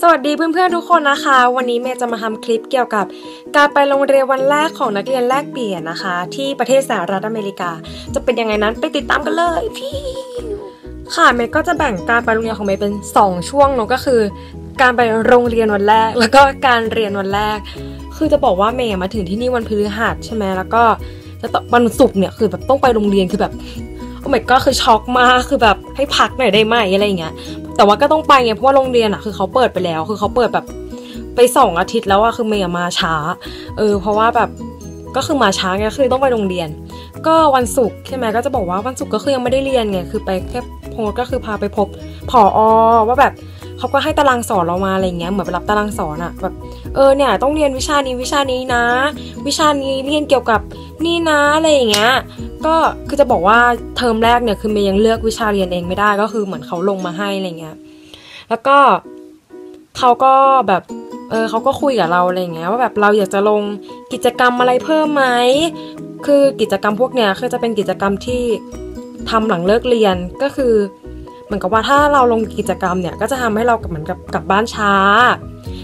สวัสดีเพื่อนๆทุกคนนะคะ วันนี้เมย์จะมาทำคลิปเกี่ยวกับ การไปโรงเรียนวันแรกของนักเรียนแลกเปลี่ยนนะคะ ที่ประเทศสหรัฐอเมริกา จะเป็นยังไงนั้นไปติดตามกันเลยพี่ค่ะเมย์ก็จะแบ่งการไปโรงเรียนของเมย์เป็น 2 ช่วงเนาะก็คือ การไปโรงเรียนวันแรก แล้วก็การเรียนวันแรก คือจะบอกว่าเมย์มาถึงที่นี่วันพฤหัสใช่ไหมแล้วก็จะวันศุกร์เนี่ยคือแบบต้องไปโรงเรียนคือแบบโอ้ my ก็คือช็อกมากคือแบบให้พักหน่อยได้ไหมอะไรอย่างเงี้ย แต่ว่าก็ต้องไปไงเพราะว่าโรงเรียนอะคือเขาเปิดไปแล้ว คือเขาเปิดแบบไปสองอาทิตย์แล้วอะคือเมย์มาช้า เออ เพราะว่าแบบก็คือมาช้าไงคือต้องไปโรงเรียน ก็วันศุกร์ใช่ไหมก็จะบอกว่าวันศุกร์ก็คือยังไม่ได้เรียนไงคือไปแค่โพสต์ก็คือพาไปพบผออว่าแบบเขาก็ให้ตารางสอนเรามาอะไรเงี้ยเหมือนไปรับตารางสอนอะแบบเออเนี่ยต้องเรียนวิชานี้วิชานี้นะ วิชานี้เรียนเกี่ยวกับนี่นะอะไรอย่างเงี้ย ก็คือจะบอกว่าเทอมแรกเนี่ยคือเมย์ยังเลือกวิชาเรียนเองไม่ได้ก็คือเหมือนเขาลงมาให้อะไรเงี้ย แล้วก็เขาก็แบบเออเขาก็คุยกับเราอะไรเงี้ยว่าแบบเราอยากจะลงกิจกรรมอะไรเพิ่มไหมคือกิจกรรมพวกเนี้ยคือจะเป็นกิจกรรมที่ทำหลังเลิกเรียนก็คือเหมือนกับว่าถ้าเราลงกิจกรรมเนี่ยก็จะทำให้เราเหมือนกับกลับบ้านช้า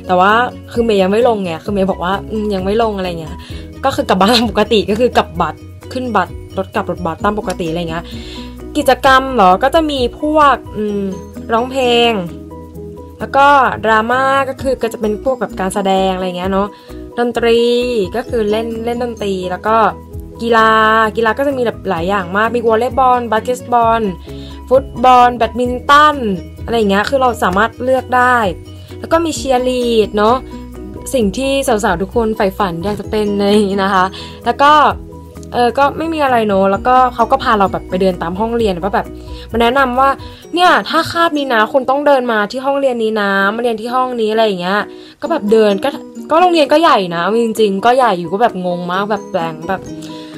แต่ว่าคือเมย์ยังไม่ลงไงคือเมย์บอกว่ายังไม่ลงอะไรเงี้ยก็คือกลับบ้านปกติก็คือกลับบัตร ขึ้นบัตรรถกลับรถบัสตามปกติอะไรเงี้ยกิจกรรมเหรอก็จะมีพวกร้องเพลง แล้วก็ดราม่าก็คือก็จะเป็นพวกแบบการแสดงอะไรเงี้ยเนาะดนตรีก็คือเล่นเล่นดนตรีแล้วก็กีฬากีฬาก็จะมีแบบหลายอย่างมากมีวอลเลย์บอลบาสเกตบอลฟุตบอลแบดมินตันอะไรเงี้ยคือเราสามารถเลือกได้ แล้วก็มีเชียร์ลีดเนาะสิ่งที่สาวๆทุกคนใฝ่ฝันอยากจะเป็นในนี้นะคะ แล้วก็ เออก็ไม่มีอะไรเนอะแล้วก็เขาก็พาเราแบบไปเดินตามห้องเรียนว่าแบบมาแนะนำว่าเนี่ยถ้าคาบนี้นะคุณต้องเดินมาที่ห้องเรียนนี้นะมาเรียนที่ห้องนี้อะไรอย่างเงี้ย ก็แบบเดินก็ก็โรงเรียนก็ใหญ่นะจริง ๆ ก็ใหญ่อยู่ก็แบบงงมากแบบแปลงแบบ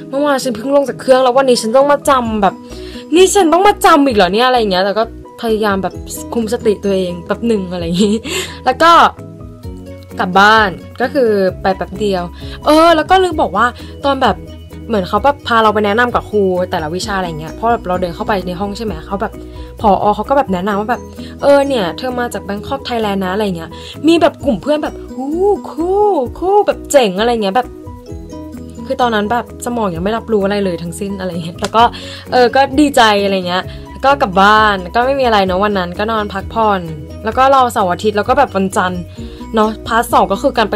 เมื่อวานฉันเพิ่งลงจากเครื่องแล้ววันนี้ฉันต้องมาจำแบบ นี่ฉันต้องมาจำอีกเหรอเนี่ยอะไรอย่างเงี้ยแต่ก็พยายามแบบคุมสติตัวเองแบบหนึ่งอะไรอย่างงี้ แล้วก็กลับบ้านก็คือไปแป๊บเดียว เออ แล้วก็ลืมบอกว่าตอนแบบ เหมือนเขาแบบพาเราไปแนะนำกับครูแต่ละวิชาอะไรเงี้ยเพราะแบบเราเดินเข้าไปในห้องใช่ไหมเขาแบบพออเขาก็แบบแนะนำว่าแบบเออเนี่ย เธอมาจากแบงคอกไทยแลนด์นะอะไรเงี้ยมีแบบกลุ่มเพื่อนแบบหูคู่คู่แบบเจ๋งอะไรเงี้ยแบบคือตอนนั้นแบบสมองยังไม่รับรู้อะไรเลยทั้งสิ้นอะไรเงี้ยแล้วก็เออก็ดีใจอะไรเงี้ยก็กลับบ้านก็ไม่มีอะไรเนาะวันนั้นก็นอนพักผ่อน แล้วก็รอเสาร์อาทิตย์แล้วก็แบบวันจันทร์เนาะพาร์ทสองก็คือการไป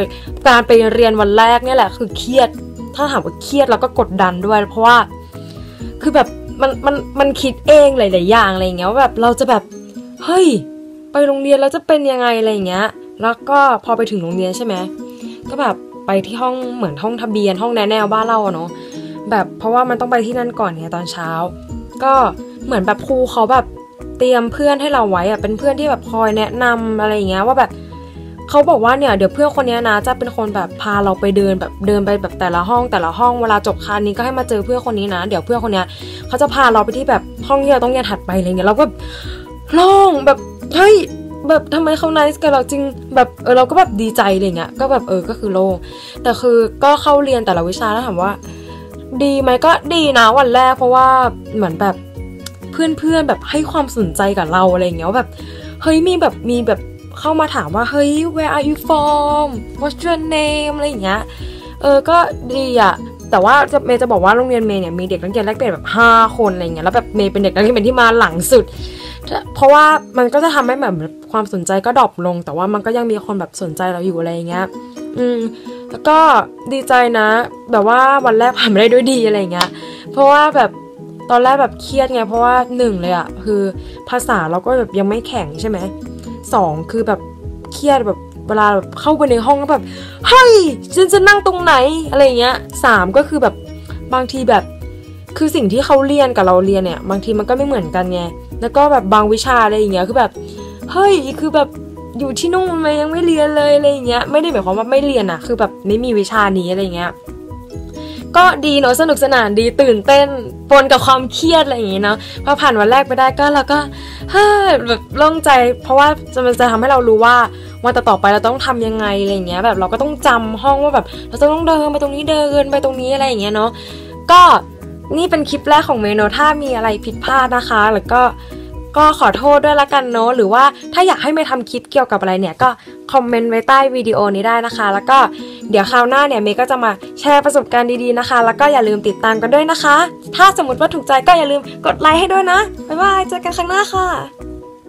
การไปเรียนวันแรกเนี่ยแหละคือเครียด ถ้าถามว่าเครียดแล้วก็กดดันด้วย เพราะว่า คือแบบมันมันมันคิดเองหลาย ๆ อย่างอะไรเงี้ยว่าแบบเราจะแบบเฮ้ย ไปโรงเรียนแล้วจะเป็นยังไงอะไรเงี้ย แล้วก็พอไปถึงโรงเรียนใช่ไหมก็แบบไปที่ห้องเหมือนห้องทะเบียน ห้องแนแนวบ้านเราเนาะแบบเพราะว่ามันต้องไปที่นั่นก่อนเนี่ยตอนเช้า ก็เหมือนแบบครูเขาแบบเตรียมเพื่อนให้เราไว้อะเป็นเพื่อนที่แบบคอยแนะนำอะไรเงี้ยว่าแบบ เขาบอกว่าเนี่ยเดี๋ยวเพื่อนคนนี้นะจะเป็นคนแบบพาเราไปเดินแบบเดินไปแบบแต่ละห้องแต่ละห้องเวลาจบคานนี้ก็ให้มาเจอเพื่อนคนนี้นะ เดี๋ยวเพื่อนคนนี้เขาจะพาเราไปที่แบบห้องที่เราต้องเรียนถัดไปอะไรเงี้ยเราก็โล่งแบบเฮ้ยแบบทำไมเขาไนส์กับเราจริงแบบเออเราก็แบบดีใจอะไรเงี้ยก็แบบเออก็คือโล่งแต่คือก็เข้าเรียนแต่ละวิชาแล้วถามว่า ดีไหมก็ดีนะวันแรกเพราะว่าเหมือนแบบเพื่อนๆแบบให้ความสนใจกับเราอะไรเงี้ยแบบเฮ้ยมีแบบมีแบบ เข้ามาถามว่า เฮ้ย where are you from what's your name อะไรอย่างเงี้ย เออ ก็ดีอะแต่ว่าจะเมย์จะบอกว่าโรงเรียนเมย์เนี่ยมีเด็กนักเรียนแลกเปลี่ยนแบบ 5 คนอะไรเงี้ยแล้วแบบเมย์เป็นเด็กนักเรียนเป็นที่มาหลังสุด เพราะว่ามันก็จะทำให้แบบความสนใจก็ดรอปลง แต่ว่ามันก็ยังมีคนแบบสนใจเราอยู่อะไรเงี้ยอืมแล้วก็ดีใจนะ แบบว่าวันแรกผ่านไปได้ด้วยดีอะไรเงี้ยเพราะว่าแบบตอนแรกแบบเครียดไงเพราะว่าหนึ่งเลยอะคือภาษาเราก็แบบยังไม่แข็งใช่ไหม สองคือแบบเครียดแบบเวลาแบบเข้าไปในห้องแล้วแบบเฮ้ยฉันจะนั่งตรงไหนอะไรเงี้ยสามก็คือแบบบางทีแบบคือสิ่งที่เขาเรียนกับเราเรียนเนี่ยบางทีมันก็ไม่เหมือนกันไงแล้วก็แบบบางวิชาอะไรอย่างเงี้ยคือแบบเฮ้ยคือแบบอยู่ที่นู่นมันยังไม่เรียนเลยอะไรอย่างเงี้ยไม่ได้หมายความว่าไม่เรียนอะคือแบบไม่มีวิชานี้อะไรเงี้ย ก็ดีเนาะสนุกสนานดีตื่นเต้นปนกับความเครียดอะไรอย่างงี้เนาะพอผ่านวันแรกไปได้ก็เราก็เฮ้ยแบบโล่งใจ เพราะว่าจะมันจะทำให้เรารู้ว่าวันต่อไปเราต้องทำยังไงอะไรเงี้ยแบบเราก็ต้องจำห้องว่าแบบ เราจะต้องเดินไปตรงนี้เดินไปตรงนี้อะไรอย่างเงี้ยเนาะก็นี่เป็นคลิปแรกของเมโนถ้ามีอะไรผิดพลาดนะคะแล้วก็ก็ขอโทษด้วยละกันเนาะหรือว่าถ้าอยากให้เมย์ทำคลิปเกี่ยวกับอะไรเนี่ยก็คอมเมนต์ไว้ใต้วิดีโอนี้ได้นะคะ แล้วก็ เดี๋ยวคราวหน้าเนี่ยเมย์ก็จะมาแชร์ประสบการณ์ดีๆนะคะ แล้วก็อย่าลืมติดตามกันด้วยนะคะ ถ้าสมมติว่าถูกใจก็อย่าลืมกดไลค์ให้ด้วยนะบ๊ายบายเจอกันครั้งหน้าค่ะ